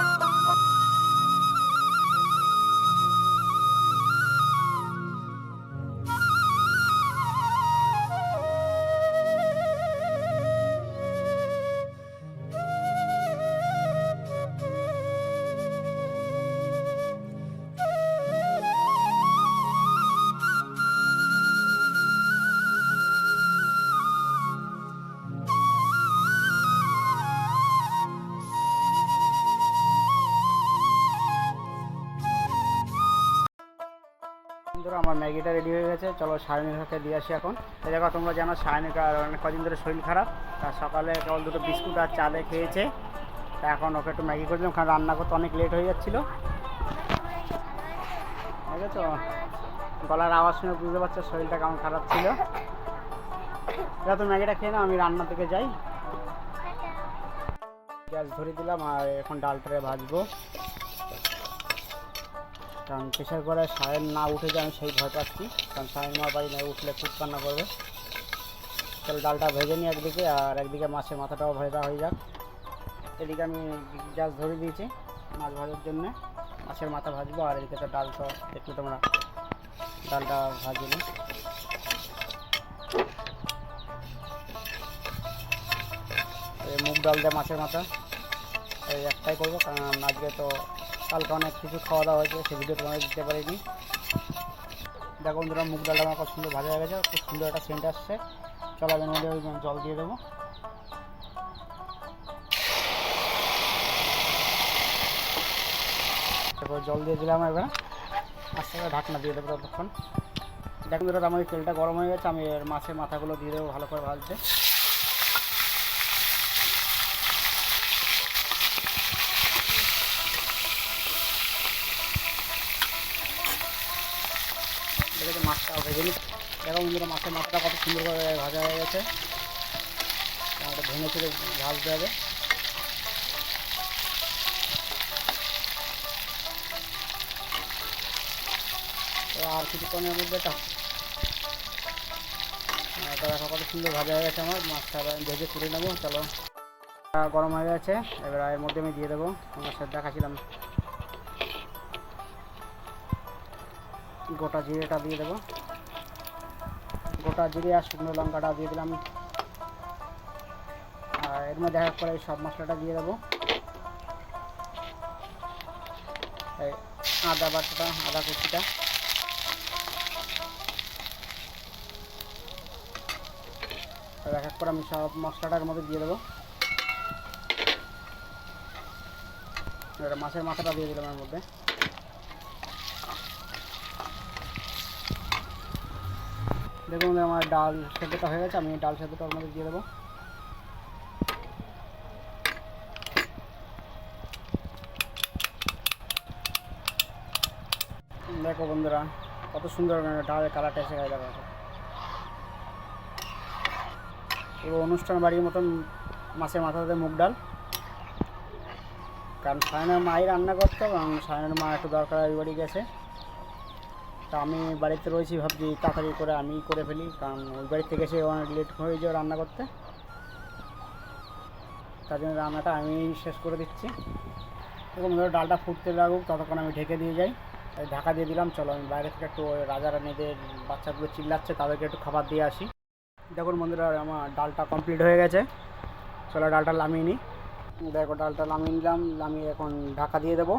Bye. বন্ধুরা আমার ম্যাগিটা রেডি হয়ে গেছে। চলো সায়নিকাকে দিয়ে আসি এখন। এই দেখো, তোমরা জানো সায়নিকার অনেক কদিন ধরে শরীর খারাপ। তা সকালে কেবল দুটো বিস্কুট আর চা দিয়ে খেয়েছে। তা এখন ওকে একটু ম্যাগি করে দিলাম, কারণ রান্না করতে অনেক লেট হয়ে যাচ্ছিল। ঠিক আছে গলার আওয়াজ শুনে বুঝতে পারছ শরীরটা কেমন খারাপ ছিল। এবার তো ম্যাগিটা খেয়ে নাও, আমি রান্না থেকে যাই। গ্যাস ধরে দিলাম আর এখন ডালটারে ভাজবো। কারণ প্রেশার করে সায়ের না উঠে যায় আমি সেই ভয় পাচ্ছি। কারণ সায়ের মার বাড়ি না উঠলে খুব কান্না করবে। তাহলে ডালটা ভেজে নিই একদিকে, আর একদিকে মাছের মাথাটাও ভেজা হয়ে যাক। এদিকে আমি গ্যাস ধরে দিয়েছি মাছ ভাজার জন্যে। মাছের মাথা ভাজবো, আর এদিকে তো ডাল তো একটু তোমরা ডালটা ভাজি নিই। মুগ ডাল দিয়ে মাছের মাথা। এই একটাই করব, কারণ আজকে তো কালকে অনেক কিছু খাওয়া দাওয়া হয়েছে, সে ভিডিও তোমাদের দিতে পারিনি। দেখো বন্ধুরা, মুগ ডালটা আমার খুব সুন্দর ভাজা হয়ে গেছে, খুব সুন্দর একটা সেন্ট আসছে। চলো আমি মধ্যে জল দিয়ে দেবো। তারপর জল দিয়ে দিলাম এবার। আস্তে করে ঢাকনা দিয়ে দেবো ততক্ষণ। দেখুন ধরো আমার তেলটা গরম হয়ে গেছে, আমি মাছের মাথাগুলো দিয়ে দেবো ভালো করে ভাজতে। দেখেছি মাছটা ভেজে নিই। দেখো বন্ধুরা, মাছের মাথাটা কত সুন্দর ভাজা হয়ে গেছে। ওটা ভেঙে চুড়ে ভাজতে হবে তো আর কিছুক্ষণের মধ্যে এটা দেখো কত সুন্দর ভাজা হয়ে গেছে আমার। মাছটা ভেজে তুলে নেব, চলো। গরম হয়ে গেছে, এবার এর মধ্যে আমি দিয়ে দেবো। তোমার সাথে দেখাছিলাম গোটা জিরেটা দিয়ে দেবো। গোটা জিরে আর শুকনো লঙ্কাটা দিয়ে দিলাম। আর এর মধ্যে এক করে সব মশলাটা দিয়ে দেবো। আদা বাটাটা, আদা কুচিটা। এক এক করে আমি সব মশলাটার মধ্যে দিয়ে দেবো। মাছের মাথাটা দিয়ে দিলাম এর মধ্যে। দেখুন আমার ডাল সেদ্ধটা হয়ে গেছে, আমি ডাল সেদ্ধটা ওর মধ্যে দিয়ে দেবো। দেখো বন্ধুরা, কত সুন্দর ডালের কালারটা এসে গেছে দেখো। পুরো অনুষ্ঠান বাড়ির মতন মাছের মাথাতে মুগ ডাল। কারণ সায়নের মাই রান্না করতো কারণ সায়নের মা একটু দরকার বাড়ি গেছে। তা আমি বাড়িতে রয়েছি, ভাবছি তাড়াতাড়ি করে আমি করে ফেলি, কারণ ওই বাড়ি থেকে এসে অনেক লেট হয়ে যাও রান্না করতে। তার জন্য রান্নাটা আমি শেষ করে দিচ্ছি। এরকম ধরো ডালটা ফুটতে লাগুক, ততক্ষণ আমি ঢেকে দিয়ে যাই। ঢাকা দিয়ে দিলাম, চলো আমি বাইরে থেকে একটু রাজা রানীদের বাচ্চাগুলো চিল্লাচ্ছে, তাদেরকে একটু খাবার দিয়ে আসি। দেখুন বন্ধুরা, আমার ডালটা কমপ্লিট হয়ে গেছে। চলো ডালটা নামিয়ে নিই। দেখো, ডালটা নামিয়ে নিলাম, নামিয়ে এখন ঢাকা দিয়ে দেবো।